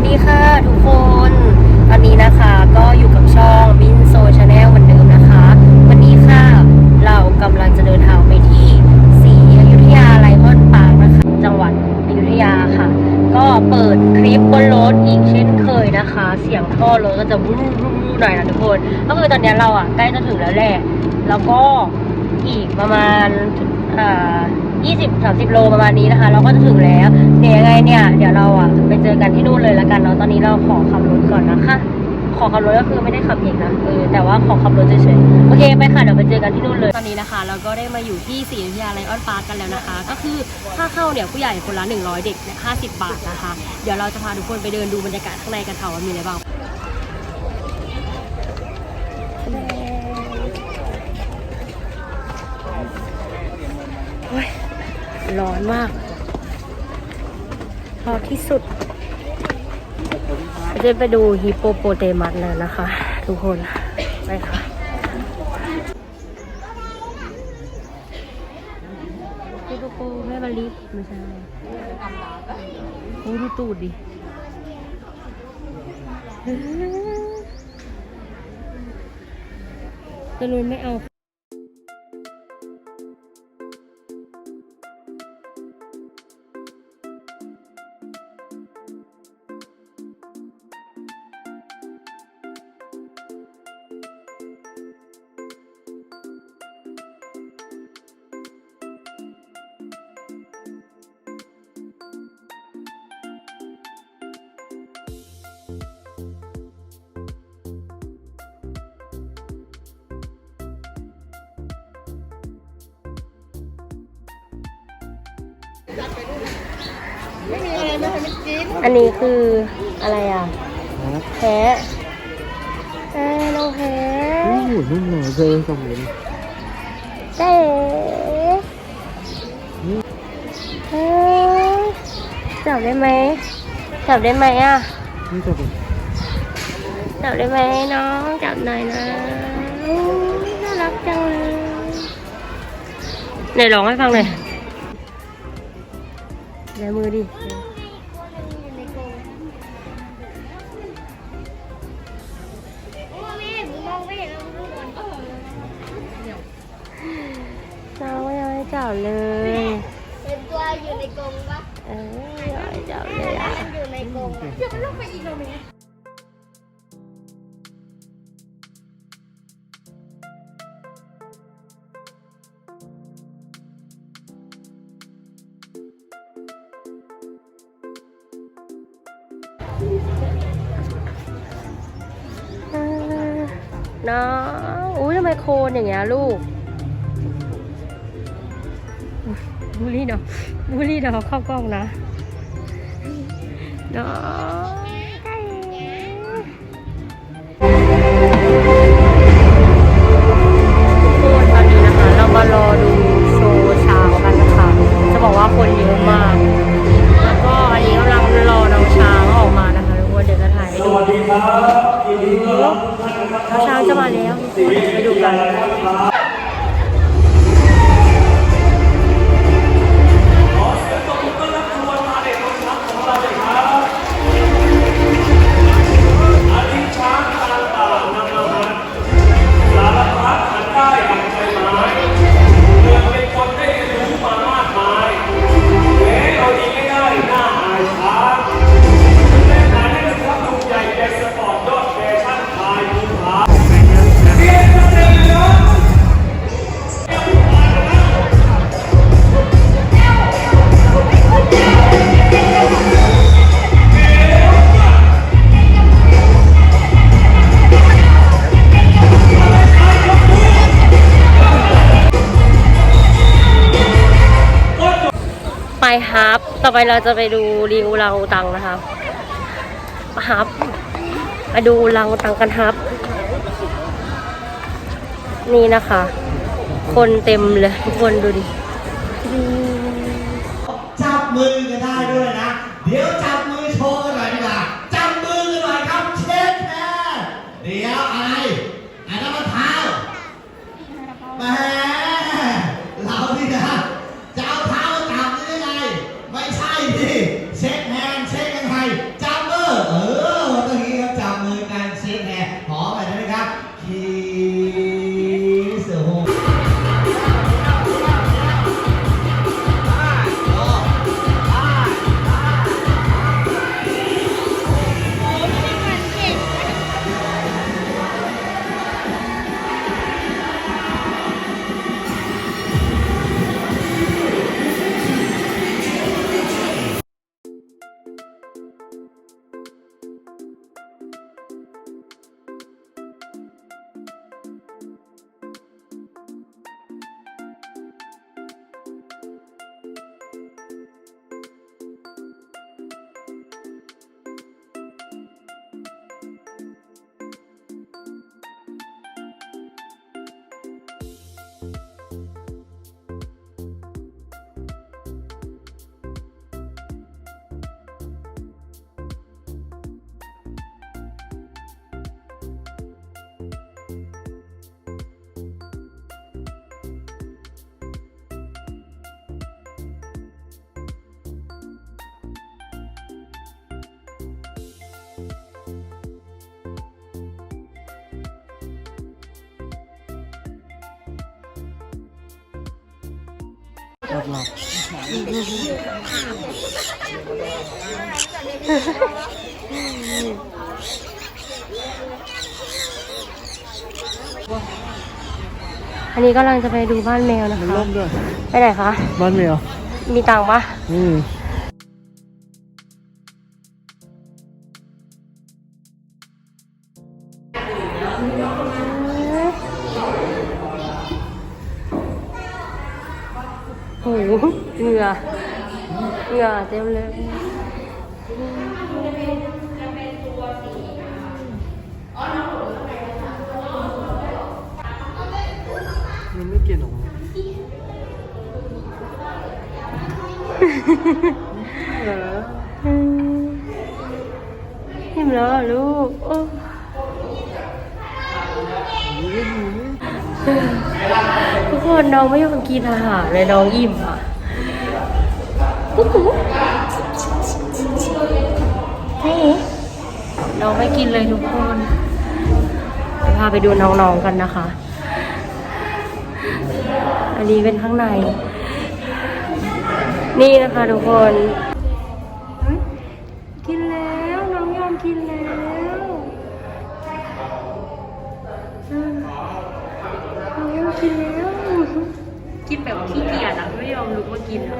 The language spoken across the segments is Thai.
วัสดีค่ะทุกคน ตอนนี้นะคะก็อยู่กับช่องมินโซชาแนลเหมือนเดิมนะคะ วันนี้ค่ะเรากำลังจะเดินทางไปที่ศรีอยุธยาไลออนปาร์คนะคะ จังหวัดอยุธยาค่ะ ก็เปิดคลิปบนรถอีกเช่นเคยนะคะ เสียงท่อรถก็จะวู้วู้วู้หน่อยนะทุกคน ก็คือตอนนี้เราอะใกล้จะถึงแล้วแหละ แล้วก็อีกประมาณอ่า 20 30 โลประมาณนี้นะคะ เราก็จะถึงแล้วเดี๋ยวยังไงเนี่ย เดี๋ยวเราอะไปเจอกันที่นู่นเลยละกันเนาะตอนนี้เราขอขับรถก่อนนะคะ ขอขับรถก็คือไม่ได้ขับเองนะเออแต่ว่าขอขับรถเฉยๆโอเคไปค่ะเดี๋ยวไปเจอกันที่นู่นเลยตอนนี้นะคะ เราก็ได้มาอยู่ที่ศรีอยุธยาไลออนปาร์กกันแล้วนะคะ ก็คือค่าเข้าเนี่ยผู้ใหญ่คนละ100 เด็กเนี่ย50 บาทนะคะ เดี๋ยวเราจะพาทุกคนไปเดินดูบรรยากาศข้างในกันค่ะว่ามีอะไรบ้าง ร้อนมากร้อนที่สุดจะไปดูฮิปโปโปเตมัสเลยนะคะ ทุกคนไปค่ะฮิปโปโปแม่มะลิไม่ใช่โอ้ดูตูดดิตะลุนไม่เอา อันนี้คืออะไรอะครับแพ้แพ้น้องแพ้โอ้โหนุ่มหน่อยเจอสองเหรียญเจ๊เฮ้ยจับได้ไหมจับได้ไหมอะ นี่จะเป็นจับได้ไหมน้องจับหน่อยนะอู้น่ารักจังเลยไหนร้องให้ฟังหน่อย แบมือดิน้องไม่ยังไม่จับเลยเห็นตัวอยู่ในกรงปะเออยังไม่จับเลยอะมันอยู่ในกรงอะเดี๋ยวมันลงไปอีกแล้วไหม น้องอุ้ยทำไมโคนอย่างเงี้ยลูกบูลลี่เนาะบูลลี่เนาะเข้ากล้องนะน้อง ต่อไปเราจะไปดูรีอูรังอุตังนะคะฮับไปดูอุรังอุตังกันฮับ นี่นะคะ คนเต็มเลยทุกคนดูดิ หลับหลับอันนี้กำลังจะไปดูบ้านแมวนะมันคะล่มด้วยไปไหนคะ บ้านแมว มีตังค์ปะอืม โอ้โห เหงื่อเหงื่อเต็มเลยมันไม่กินหรอกเอออืมหิมแล้วเหรอลูกโอ้ทุก คนน้องไม่ยอมกินอาหารเลยน้องอิ่มอะกุ๊กกุ๊กนี่น้องไม่กินเลยทุกคนเดี๋ยวพาไปดูน้องๆกันนะคะ อันนี้เป็นข้างใน นี่นะคะทุกคนเฮ้ยกินแล้วน้องยอมกินแล้วอืมน้องยอมกินแล้ว กินแบบขี้เกียจอะไม่ยอมลุกมากินอะ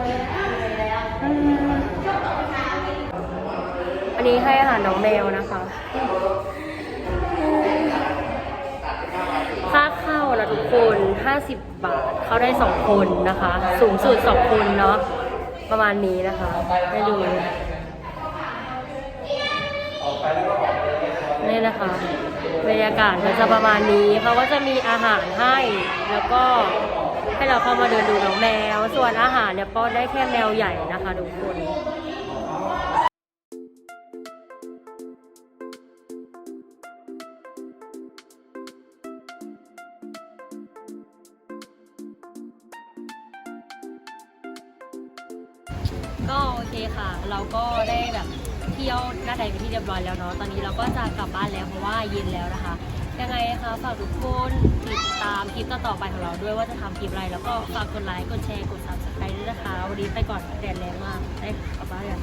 อันนี้ให้อาหารน้องแมวนะคะ ค่าเข้านะทุกคน 50 บาท เข้าได้ 2 คนนะคะ สูงสุด 2 คนเนาะ ประมาณนี้นะคะให้ดูนี่นะคะ บรรยากาศก็จะประมาณนี้เขาก็จะมีอาหารให้ แล้วก็ ให้เราเข้ามาเดินดูน้องแมว ส่วนอาหารเนี่ยป้อนได้แค่แมวใหญ่นะคะทุกคนก็โอเคค่ะ เราก็ได้แบบเที่ยวหน้าใดเป็นที่เรียบร้อยแล้วเนาะ ตอนนี้เราก็จะกลับบ้านแล้วเพราะว่าเย็นแล้วนะคะ ยังไงนะคะฝากทุกคนติดตามคลิปต่อๆไปของเราด้วยว่าจะทำคลิปอะไร แล้วก็ฝากกดไลค์ กดแชร์ กด subscribe ด้วยนะคะ วันนี้ไปก่อนแดดแรงมากได้กลับบ้านกัน